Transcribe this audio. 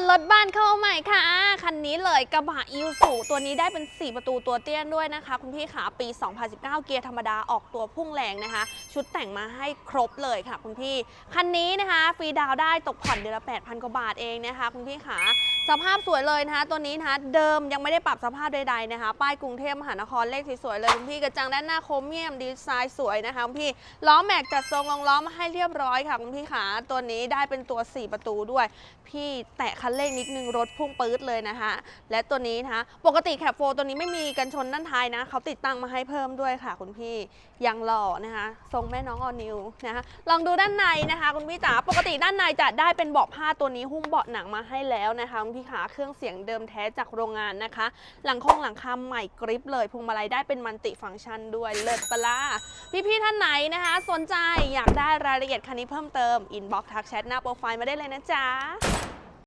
นรถบ้านเข้ามาใหม่ค่ะ คันนี้เลยกระบะอีวสูตัวนี้ได้เป็น 4 ประตูตัวเตี้ยนด้วยนะคะ คุณพี่ขาปี 2019 เกียร์ธรรมดาออกตัวพุ่งแรงนะคะ ชุดแต่งมาให้ครบเลยค่ะคุณพี่ คันนี้นะคะ ฟรีดาวได้ตกผ่อนเดือนละ 8,000 กว่าบาทเองนะคะ คุณพี่ขา สภาพสวยเลยนะคะตัวนี้นะคะเดิมยังไม่ได้ปรับสภาพใดๆนะคะ ป้ายกรุงเทพมหานครเลขสวยๆเลยคุณพี่กระจังด้านหน้าโครเมียมดีไซน์สวยนะคะคุณพี่ล้อแม็กจัดทรงรองล้อมาให้เรียบร้อยค่ะคุณพี่ขาตัวนี้ได้เป็นตัว 4 ประตูด้วย พี่แตะคันเร่งนิดนึงรถพุ่งปื๊ดเลยนะคะและตัวนี้นะคะปกติแคปโฟตัวนี้ไม่มีกันชนด้านท้ายนะเขาติดตั้งมาให้เพิ่มด้วยค่ะ คุณพี่ยังหล่อนะคะทรงแม่น้องออนิวนะคะลองดูด้านในนะคะ คุณพี่จ๋าปกติด้านในจะได้เป็นเบาะผ้าตัวนี้หุ้มเบาะหนังมาให้แล้วนะคะคุณพี่ขาเครื่องเสียงเดิมแท้จากโรงงานนะคะ หลังคงหลังคาใหม่กริปเลยพวงมาลัยได้เป็นมันติฟังก์ชันด้วยเลิศปะล่าพี่ๆท่านไหนนะคะ สนใจอยากได้รายละเอียดคันนี้เพิ่มเติมอินบ็อกทักแชทหน้าโปรไฟล์มาได้เลยนะจ๊ะ